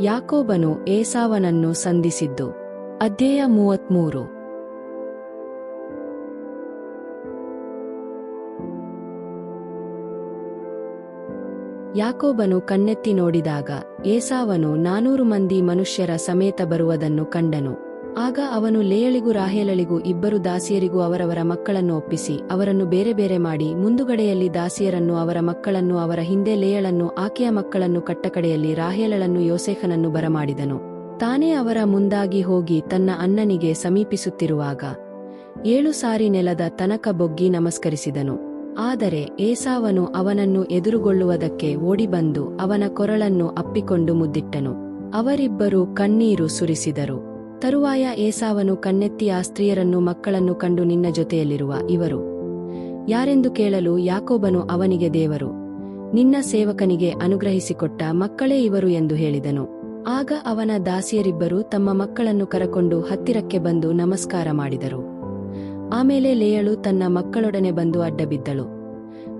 ಯಾಕೋಬನು ಏಸಾವನನ್ನು ಸಂಧಿಸಿದ್ದು. ಅಧ್ಯಾಯ ಮೂವತ್ಮೂರು. ಯಾಕೋಬನು ಕಣ್ಣೆತ್ತಿ ನೋಡಿದಾಗ ಏಸಾವನು ನಾನೂರು ಮಂದಿ ಮನುಷ್ಯರ ಸಮೇತ ಬರುವುದನ್ನು ಕಂಡನು. ಆಗ ಅವನು ಲೇಯಳಿಗೂ ರಾಹೇಲಳಿಗೂ ಇಬ್ಬರು ದಾಸಿಯರಿಗೂ ಅವರವರ ಮಕ್ಕಳನ್ನು ಒಪ್ಪಿಸಿ, ಅವರನ್ನು ಬೇರೆ ಬೇರೆ ಮಾಡಿ, ಮುಂದುಗಡೆಯಲ್ಲಿ ದಾಸಿಯರನ್ನು, ಅವರ ಮಕ್ಕಳನ್ನು, ಅವರ ಹಿಂದೆ ಲೇಯಳನ್ನು, ಆಕೆಯ ಮಕ್ಕಳನ್ನು ಕಟ್ಟಕಡೆಯಲ್ಲಿ ರಾಹೇಲಳನ್ನು ಯೋಸೇಖನನ್ನು ಬರಮಾಡಿದನು. ತಾನೇ ಅವರ ಮುಂದಾಗಿ ಹೋಗಿ ತನ್ನ ಅಣ್ಣನಿಗೆ ಸಮೀಪಿಸುತ್ತಿರುವಾಗ ಏಳು ಸಾರಿ ನೆಲದ ತನಕ ಬೊಗ್ಗಿ ನಮಸ್ಕರಿಸಿದನು. ಆದರೆ ಏಸಾವನು ಅವನನ್ನು ಎದುರುಗೊಳ್ಳುವುದಕ್ಕೆ ಓಡಿಬಂದು ಅವನ ಕೊರಳನ್ನು ಅಪ್ಪಿಕೊಂಡು ಮುದ್ದಿಟ್ಟನು. ಅವರಿಬ್ಬರು ಕಣ್ಣೀರು ಸುರಿಸಿದರು. ತರುವಾಯ ಏಸಾವನು ಕಣ್ಣೆತ್ತಿ ಆ ಸ್ತ್ರೀಯರನ್ನು ಮಕ್ಕಳನ್ನು ಕಂಡು ನಿನ್ನ ಜೊತೆಯಲ್ಲಿರುವ ಇವರು. ಯಾರೆಂದು ಕೇಳಲು ಯಾಕೋಬನು ಅವನಿಗೆ ದೇವರು. ನಿನ್ನ ಸೇವಕನಿಗೆ ಅನುಗ್ರಹಿಸಿಕೊಟ್ಟ ಮಕ್ಕಳೇ ಇವರು ಎಂದು ಹೇಳಿದನು. ಆಗ ಅವನ ದಾಸಿಯರಿಬ್ಬರು ತಮ್ಮ ಮಕ್ಕಳನ್ನು ಕರಕೊಂಡು ಹತ್ತಿರಕ್ಕೆ ಬಂದು ನಮಸ್ಕಾರ ಮಾಡಿದರು. ಆಮೇಲೆ ಲೇಯಳು ತನ್ನ ಮಕ್ಕಳೊಡನೆ ಬಂದು ಅಡ್ಡಬಿದ್ದಳು.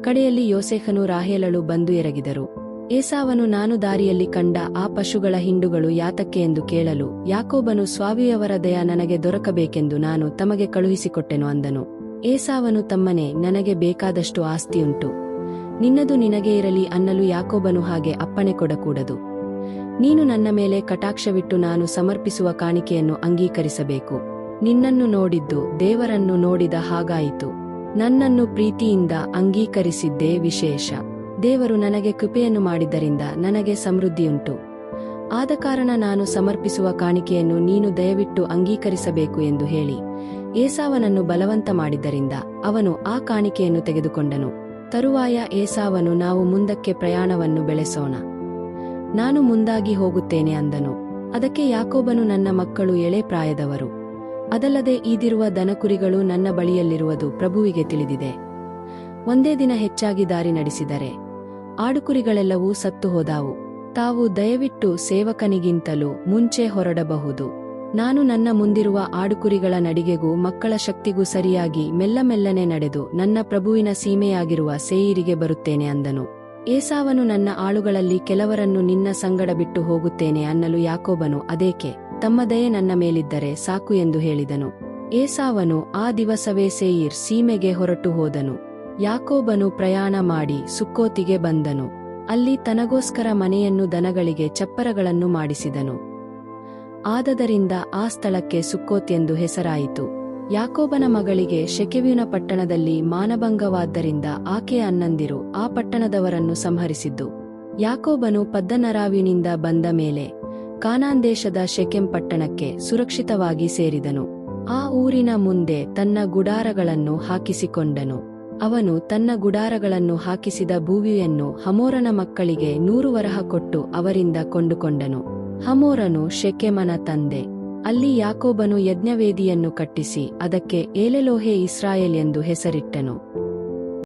ಕಡೆಯಲ್ಲಿ ಯೋಸೇಖನು ರಾಹೇಲಳು ಬಂದು ಎರಗಿದರು. ಏಸಾವನು ನಾನು ದಾರಿಯಲ್ಲಿ ಕಂಡ ಆ ಪಶುಗಳ ಹಿಂಡುಗಳು ಯಾತಕ್ಕೆ ಎಂದು ಕೇಳಲು ಯಾಕೋಬನು ಸ್ವಾವಿಯವರ ದಯ ನನಗೆ ದೊರಕಬೇಕೆಂದು ನಾನು ತಮಗೆ ಕಳುಹಿಸಿಕೊಟ್ಟೆನು ಅಂದನು. ಏಸಾವನು ತಮ್ಮನೆ, ನನಗೆ ಬೇಕಾದಷ್ಟು ಆಸ್ತಿಯುಂಟು. ನಿನ್ನದು ನಿನಗೆ ಇರಲಿ ಅನ್ನಲು ಯಾಕೋಬನು ಹಾಗೆ ಅಪ್ಪಣೆ ಕೊಡಕೂಡದು. ನೀನು ನನ್ನ ಮೇಲೆ ಕಟಾಕ್ಷವಿಟ್ಟು ನಾನು ಸಮರ್ಪಿಸುವ ಕಾಣಿಕೆಯನ್ನು ಅಂಗೀಕರಿಸಬೇಕು. ನಿನ್ನನ್ನು ನೋಡಿದ್ದು ದೇವರನ್ನು ನೋಡಿದ ಹಾಗಾಯಿತು. ನನ್ನನ್ನು ಪ್ರೀತಿಯಿಂದ ಅಂಗೀಕರಿಸಿದ್ದೇ ವಿಶೇಷ. ದೇವರು ನನಗೆ ಕೃಪೆಯನ್ನು ಮಾಡಿದ್ದರಿಂದ ನನಗೆ ಸಮೃದ್ಧಿಯುಂಟು. ಆದ ಕಾರಣ ನಾನು ಸಮರ್ಪಿಸುವ ಕಾಣಿಕೆಯನ್ನು ನೀನು ದಯವಿಟ್ಟು ಅಂಗೀಕರಿಸಬೇಕು ಎಂದು ಹೇಳಿ. ಏಸಾವನನ್ನು ಬಲವಂತ ಮಾಡಿದ್ದರಿಂದ ಅವನು ಆ ಕಾಣಿಕೆಯನ್ನು ತೆಗೆದುಕೊಂಡನು. ತರುವಾಯ ಏಸಾವನು ನಾವು ಮುಂದಕ್ಕೆ ಪ್ರಯಾಣವನ್ನು ಬೆಳೆಸೋಣ. ನಾನು ಮುಂದಾಗಿ ಹೋಗುತ್ತೇನೆ ಅಂದನು. ಅದಕ್ಕೆ ಯಾಕೋಬನು ನನ್ನ ಮಕ್ಕಳು ಎಳೆ ಪ್ರಾಯದವರು. ಅದಲ್ಲದೆ ಈದಿರುವ ದನಕುರಿಗಳು ನನ್ನ ಬಳಿಯಲ್ಲಿರುವುದು ಪ್ರಭುವಿಗೆ ತಿಳಿದಿದೆ. ಒಂದೇ ದಿನ ಹೆಚ್ಚಾಗಿ ದಾರಿ ನಡೆಸಿದರೆ ಆಡುಕುರಿಗಳೆಲ್ಲವೂ ಸತ್ತು ಹೋದಾವು. ತಾವು ದಯವಿಟ್ಟು ಸೇವಕನಿಗಿಂತಲೂ ಮುಂಚೆ ಹೊರಡಬಹುದು. ನಾನು ನನ್ನ ಮುಂದಿರುವ ಆಡುಕುರಿಗಳ ನಡಿಗೆಗೂ ಮಕ್ಕಳ ಶಕ್ತಿಗೂ ಸರಿಯಾಗಿ ಮೆಲ್ಲಮೆಲ್ಲನೆ ನಡೆದು ನನ್ನ ಪ್ರಭುವಿನ ಸೀಮೆಯಾಗಿರುವ ಸೇಯಿರಿಗೆ ಬರುತ್ತೇನೆ ಅಂದನು. ಏಸಾವನು ನನ್ನ ಆಳುಗಳಲ್ಲಿ ಕೆಲವರನ್ನು ನಿನ್ನ ಸಂಗಡ ಬಿಟ್ಟು ಹೋಗುತ್ತೇನೆ ಅನ್ನಲು ಯಾಕೋಬನು ಅದೇಕೆ? ತಮ್ಮ ದಯೆ ನನ್ನ ಮೇಲಿದ್ದರೆ ಸಾಕು ಎಂದು ಹೇಳಿದನು. ಏಸಾವನು ಆ ದಿವಸವೇ ಸೇಯಿರ್ ಸೀಮೆಗೆ ಹೊರಟು ಹೋದನು. ಯಾಕೋಬನು ಪ್ರಯಾಣ ಮಾಡಿ ಸುಕ್ಕೋತಿಗೆ ಬಂದನು. ಅಲ್ಲಿ ತನಗೋಸ್ಕರ ಮನೆಯನ್ನು ದನಗಳಿಗೆ ಚಪ್ಪರಗಳನ್ನು ಮಾಡಿಸಿದನು. ಆದದರಿಂದ ಆ ಸ್ಥಳಕ್ಕೆ ಸುಕ್ಕೋತೆಂದು ಹೆಸರಾಯಿತು. ಯಾಕೋಬನ ಮಗಳಿಗೆ ಶೆಕೆವಿನ ಪಟ್ಟಣದಲ್ಲಿ ಮಾನಭಂಗವಾದ್ದರಿಂದ ಆಕೆಯ ಅನ್ನಂದಿರು, ಆ ಪಟ್ಟಣದವರನ್ನು ಸಂಹರಿಸಿದ್ದು. ಯಾಕೋಬನು ಪದ್ದನರಾವಿನಿಂದ ಬಂದ ಮೇಲೆ ಕಾನಾನ್ ದೇಶದ ಶೆಕೆಂ ಪಟ್ಟಣಕ್ಕೆ ಸುರಕ್ಷಿತವಾಗಿ ಸೇರಿದನು. ಆ ಊರಿನ ಮುಂದೆ ತನ್ನ ಗುಡಾರಗಳನ್ನು ಹಾಕಿಸಿಕೊಂಡನು. ಅವನು ತನ್ನ ಗುಡಾರಗಳನ್ನು ಹಾಕಿಸಿದ ಭೂವಿಯನ್ನು ಹಮೋರನ ಮಕ್ಕಳಿಗೆ ನೂರು ವರಹ ಕೊಟ್ಟು ಅವರಿಂದ ಕೊಂಡುಕೊಂಡನು. ಹಮೋರನು ಶೆಕೆಮನ ತಂದೆ. ಅಲ್ಲಿ ಯಾಕೋಬನು ಯಜ್ಞವೇದಿಯನ್ನು ಕಟ್ಟಿಸಿ, ಅದಕ್ಕೆ ಏಲೆಲೋಹೆ ಇಸ್ರಾಯೇಲ್ ಎಂದು ಹೆಸರಿಟ್ಟನು.